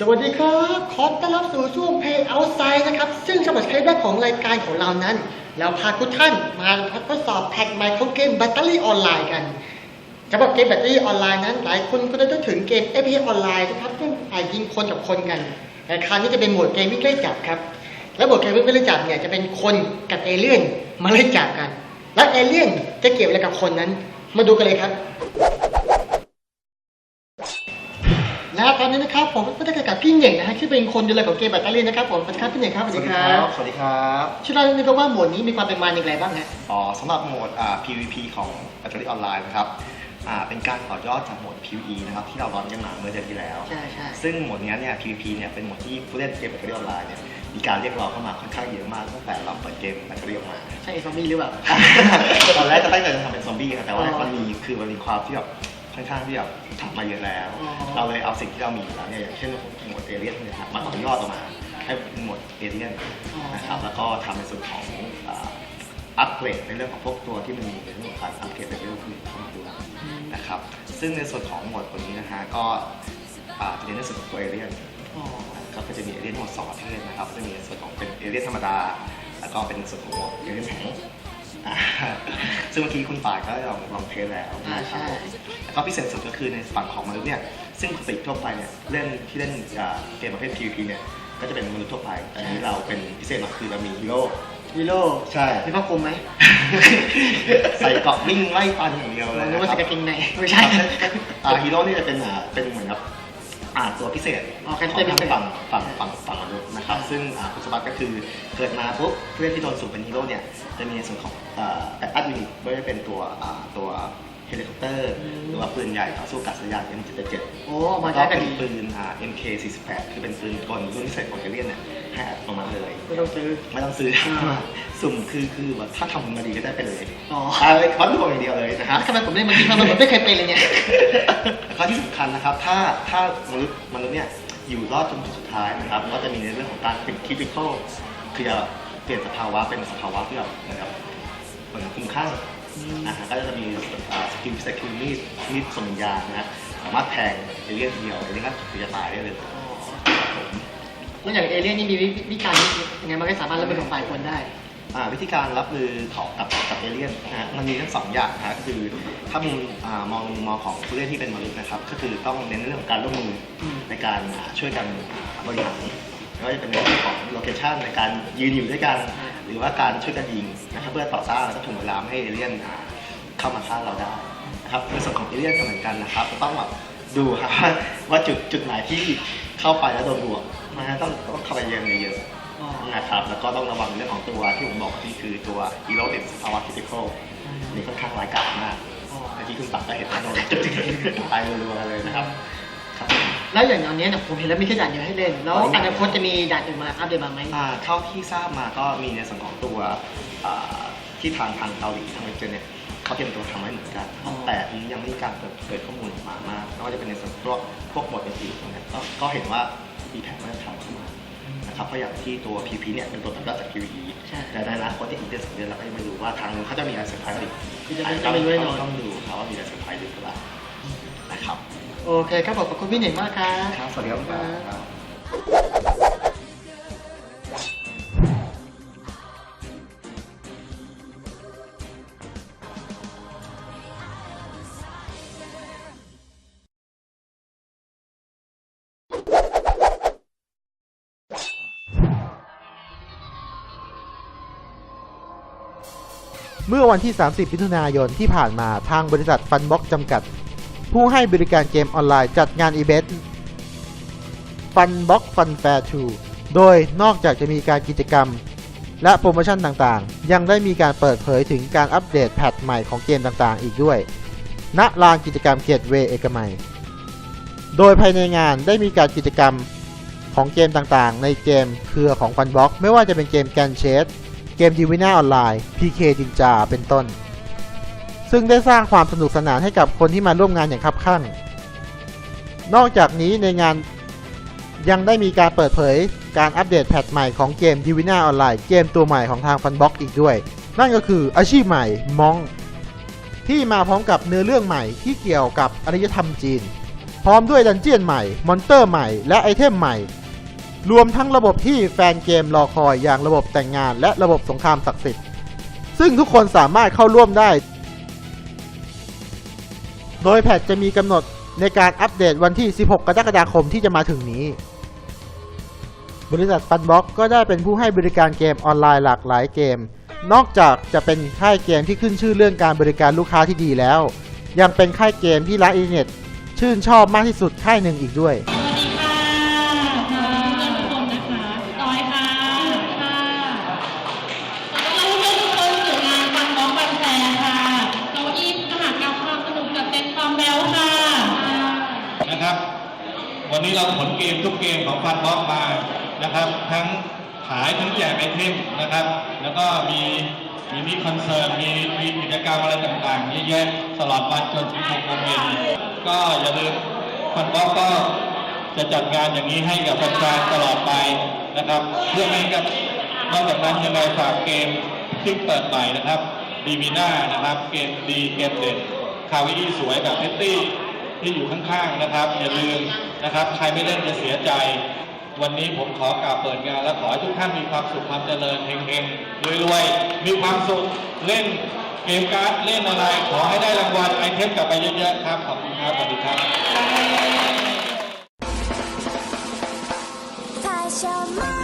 สวัสดีครับ ขอต้อนรับสู่ช่วง Pay Outside นะครับ ซึ่งสำหรับเทปแรกของรายการของเรานั้น เราพาทุกท่านมาทดสอบแพ็กใหม่ของเกม Battery Online กันสำหรับเกม Battery Online นั้น หลายคนก็ได้ถึงเกม FPS Online นะครับซึ่งอาจยิงคนกับคนกัน แต่คราวนี้จะเป็นโหมดเกมวิ่งไล่จับครับ แล้วโหมดเกมวิ่งไล่จับเนี่ยจะเป็นคนกับเอเลี่ยนมาไล่จับกัน แล้วเอเลี่ยนจะเกี่ยวอะไรกับคนนั้น มาดูกันเลยครับ และตอนนี้นะครับผมก็ได้กับพี่เหน่งนะฮะที่เป็นคนดูแลของเกมแบตเตอรี่นะครับผมสวัสดีครับพี่เหน่งครับสวัสดีครับสวัสดีครับช่วยเล่าหน่อยครับว่าโหมดนี้มีความเป็นมาอย่างไรบ้างฮะอ๋อสำหรับโหมดอ่า PVP ของแบตเตอรี่ออนไลน์นะครับอ่าเป็นการต่อยอดจากโหมด PVE นะครับที่เราร้อนกันมาเมื่อเดือนที่แล้ว ใช่ใช่ซึ่งโหมดเนี้ยเนี่ย PVP เนี่ยเป็นโหมดที่ผู้เล่นเกมแบตเตอรี่ออนไลน์เนี่ยมีการเรียกร้องเข้ามาค่อนข้างเยอะมากตั้งแต่เราเปิดเกมแบตเตอรี่ออกมาใช่ซอมบี้หรือเปล่าตอนแรกจะตั้งใจจะทำเป็นซอมบี้ครับแต่ว่าอ๋อมันมีคือมันมีความที่แบบ ค่อนข้างที่แบบทำมาเยอะแล้วอ๋อเราเลยเอาสิ่งที่เรามีอยู่แล้วเนี่ยอย่างเช่นโหมดเอเลี่ยนเนี่ยครับมาต่อยอดออกมาให้เป็นโหมดเอเลี่ยนนะครับแล้วก็ทำในส่วนของอ่าอัปเกรดในเรื่องของพวกตัวที่มันมีในเรื่องของการอัปเกรดเลเวลขึ้นเข้ามาด้วยนะครับซึ่งในส่วนของหมวดตัวนี้นะฮะก็อ่าจะเป็นในส่วนของตัวเอเลียนอ๋อก็จะมีเอเลียนทั้งหมดสองประเภทนะครับซึ่งมีในส่วนของเป็นเอเลียนธรรมดาแล้วก็เป็นในส่วนของเอเลียนแข็งอ่า ซึ่งเมื่อกี้คุณป่ายก็ลองลองเทสแล้วอ่านะครับใช่แล้วก็พิเศษสุดก็คือในฝั่งของมนุษย์เนี่ยซึ่งปกติทั่วไปเนี่ยเล่นที่เล่นอ่าเกมประเภท PVP เนี่ยก็จะเป็นมนุษย์ทั่วไป แต่อันนี้เราเป็นพิเศษหน่อยคือเรามีฮีโร่ฮีโร่ใช่มีผ้าคลุมไหมใส่เกราะวิ่งไล่ฟันอย่างเดียวเลยนึกว่านะคใส่รับกางเกงในไม่ใช่อ่าฮีโร่นี่จะเป็นอ่าเป็นเหมือนกับ อ่าตัวพิเศษอ๋อของแค่พิเศษฝั่งฝั่งฝั่งฝั่งมนุษย์นะครับซึ่งอ่าคุณสมบัติก็คือเกิดมาปุ๊บผู้เล่นที่โดนสุ่มเป็นฮีโร่เนี่ยจะมีในส่วนของอ่าแอดยูนิตไม่ว่าจะเป็นตัวอ่าตัว เฮลิคอปเตอร์อืมหรือว่าปืนใหญ่ต่อสู้อากาศยาน M77 โอ้มาแล้วใช้ก็กันเป็นดีปืนอ่า MK48 คือเป็นปืนกลรุ่นพิเศษของเอเลียนเนี่ยให้อัดลงมาเลย ไม่ต้องซื้อ ไม่ต้องซื้ออ่า สุ่มคือคือแบบถ้าทำมาดีก็ได้ไปเลยอ๋ออ่าเลยวัดดวงอย่างเดียวเลยนะคอะรับทำไมผมเล่นมันดีมากมันเหมือนไม่เคยเป็นเลยเนี่ย ข้อที่สำคัญนะครับ ถ้าถ้ามนุษย์มนุษย์เนี่ยอยู่รอดจนจุดสุดท้ายนะครับ ก็จะมีในเรื่องของการเป็นคิปิคอลคือจะเปลี่ยนสภาวะเป็นสภาวะที่แบบเหมือนกับเหมือนคุ้มข้างอืม นะฮะก็จะมีสกิลพิเศษคือมีดมีดสมวิญญานะสามารถแทงเอเลี่ยนเดียวเอเลี่ยนก็คือจะตายได้เลยอ๋อแล้วอย่างเอเลี่ยนนี่มีวิธีการยังไงมันก็สามารถรับมือกับฝ่ายคนได้อ่าวิธีการรับมือของกับกับเอเลี่ยนนะฮะมันมีทั้งสองอย่างนะฮะก็คือถ้ามุมอ่ามองมุมมองของผู้เล่นที่เป็นมนุษย์นะครับ ก็คือต้องเน้นเรื่องของการร่วมมือในการช่วยกันบริหาร ไม่ว่าจะเป็นเรื่องของโลเคชันในการยืนอยู่ด้วยกัน หรือว่าการช่วยกันยิงนะครับเพื่อต่อต้านแล้วก็ถ่วงเวลาให้เอเลี่ยนเข้ามาฆ่าเราได้นะครับในส่วนของเอเลี่ยนก็เหมือนกันนะครับต้องแบบดูครับว่าจุดจุดไหนที่เข้าไปแล้วโดนบวกนะฮะต้องต้องเข้าไปเยอะเยอะนะครับแล้วก็ต้องระวังเรื่องของตัวที่ผมบอกที่คือตัวอีโรติดภาวะคิติคอลนี่ค่อนข้างร้ายกาจมากอ๋อเมื่อกี้คุณตักก็เห็นว่าโดนตายรัวๆเลยนะครับ แล้วอย่างตอนนี้เนี่ยผมเห็นแล้วมีแค่ด่านเดียวให้เล่น แล้วอนาคตจะมีด่านอื่นมาอัปเดตมาไหมอ่าเท่าที่ทราบมาก็มีในส่วนของตัวอ่าที่ทางทางเกาหลีทางเอเจนเนี่ยเขาเตรียมตัวทำไว้เหมือนกันอ๋อแต่ทีนี้ยังไม่มีการเปิดเผยข้อมูลออกมามากไม่ว่าจะเป็นในส่วนพวกพวกบทอื่นๆเนี่ยก็ก็เห็นว่ามีแผนว่าจะทำเข้ามานะครับเพราะอย่างที่ตัว PP เนี่ยเป็นตัวตัดยอดจาก QE ใช่แต่ในอนาคตที่อีกเดือนสองเดือนเราก็ยังไม่รู้ว่าทางนู้นเขาจะมีอะไรเซอร์ไพรส์อีกคือจะไม่จะไม่รู้แน่นอนต้องดูครับว่ามีอะไรเซอร์ไพรส์หรือเปล่านะครับ โอเคครับผมขอบคุณพี่เหน่งมากครับครับสวัสดีครับครับเมื่อวันที่ 30มิถุนายนที่ผ่านมาทางบริษัทฟันบ็อกจำกัด ผู้ให้บริการเกมออนไลน์จัดงานอีเวนต์ฟันบ็อกฟันแฟร์2โดยนอกจากจะมีการกิจกรรม และโปรโมชั่นต่างๆ ยังได้มีการเปิดเผยถึงการอัปเดตแพทใหม่ของเกมต่างๆ อีกด้วย ณลานกิจกรรมเกตเวเอกมัย โดยภายในงานได้มีการกิจกรรมของเกมต่างๆ ในเกมเครือของฟันบ็อกไม่ว่าจะเป็นเกมแกนเชสเกมดีวิน่าออนไลน์ PK จินจาเป็นต้น ซึ่งได้สร้างความสนุกสนานให้กับคนที่มาร่วมงานอย่างคับข้างนอกจากนี้ในงานยังได้มีการเปิดเผยการอัปเดตแพทใหม่ของเกมดีวิน่าออนไลน์เกมตัวใหม่ของทางฟันบ็อกอีกด้วย นั่นก็คืออาชีพใหม่มองที่มาพร้อมกับเนื้อเรื่องใหม่ที่เกี่ยวกับอารยธรรมจีน พร้อมด้วยดันเจียนใหม่ มอนเตอร์ใหม่ และไอเทมใหม่ รวมทั้งระบบที่แฟนเกมรอคอยอย่างระบบแต่งงาน และระบบสงครามศักดิ์สิทธิ์ ซึ่งทุกคนสามารถเข้าร่วมได้ โดยแพทจะมีกำหนดในการอัปเดตวันที่ 16 กรกฎาคมที่จะมาถึงนี้ บริษัทฟันบ็อกก็ได้เป็นผู้ให้บริการเกมออนไลน์หลากหลายเกม นอกจากจะเป็นค่ายเกมที่ขึ้นชื่อเรื่องการบริการลูกค้าที่ดีแล้ว ยังเป็นค่ายเกมที่รักอินเทอร์เน็ตชื่นชอบมากที่สุดค่ายหนึ่งอีกด้วย สวัสดีค่ะสวัสดีเพื่อนทุกคนนะคะจอยค่ะ ค่ะขอต้อนรับเพื่อนทุกคนสู่งานฟังน้องบันแฟร์ค่ะเก้าอี้มหากรรมความสนุกกับเต็มความแบ๊วค่ะ นะครับ วันนี้เราขนเกมทุกเกมของฟันบล็อกมานะครับ ทั้งขายทั้งแจกไอเทมนะครับ แล้วก็มีมีมีคอนเสิร์ตมีมีกิจกรรมอะไรต่างๆเยอะแยะตลอดวันจนถึงหกโมงเย็นก็อย่าลืมฟันบล็อกก็จะจัดงานอย่างนี้ให้กับแฟนๆตลอดไปนะครับ เพื่อให้กับนอกจากนั้นยังไงฝากเกมที่เปิดใหม่นะครับดีมีน่านะครับ เกมดีเกมเด็ดคาวิอี้สวยแบบเพตตี้ ที่อยู่ข้างๆนะครับ อย่าลืมนะครับ ใครไม่เล่นจะเสียใจ วันนี้ผมขอกล่าวเปิดงาน และขอให้ทุกท่านมีความสุขความเจริญเฮงๆรวยๆมีความสุขเล่นเกมการ์ดเล่นอะไร ขอให้ได้รางวัลไอเทมกลับไปเยอะๆครับขอบคุณครับสวัสดีครับ太小猫。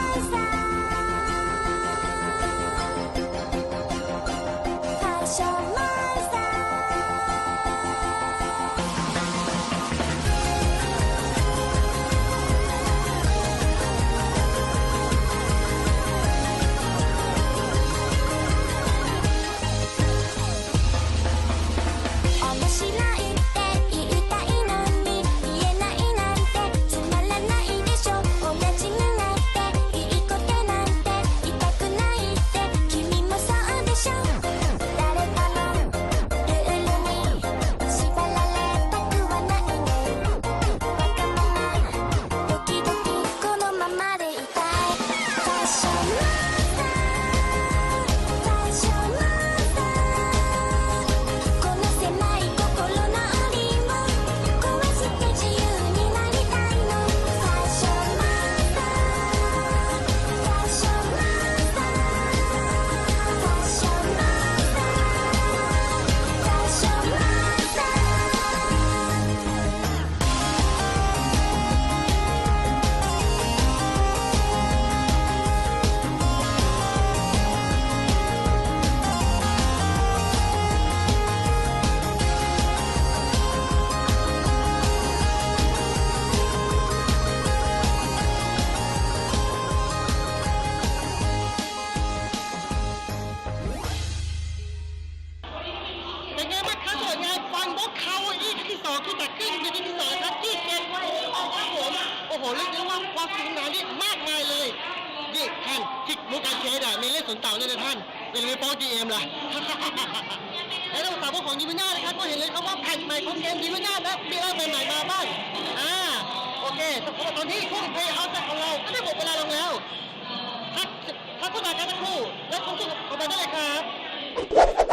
เป็นไงบ้างครับสำหรับงานฟันบ็อกคาอี้ครั้งที่สองที่จัดขึ้นในที่ที่สองครับที่เกมไว้ออกครับผมโอ้โหเรียกได้ว่าความสนุกสนานนี่มากมายเลยนี่ท่านที่มุกอารเคดอะมีเล่นสนเต่าเนี่ยนะท่านอย่าลืมไปฟ้องดีเอ็มล่ะและต้องฝาพวกของดีวิน่านะครับก็เห็นเลยครับว่าแผ่นใหม่ของเกมดีวิน่านะมีอะไรใหม่ๆมาบ้างอ่าโอเคแต่สำหรับตอนนี้ช่วงเพลย์เอาท์ของเราก็ได้หมดเวลาลงแล้วพักพักโฆษณากันสักครู่แล้วคงจะขอบคุณได้เลยครับ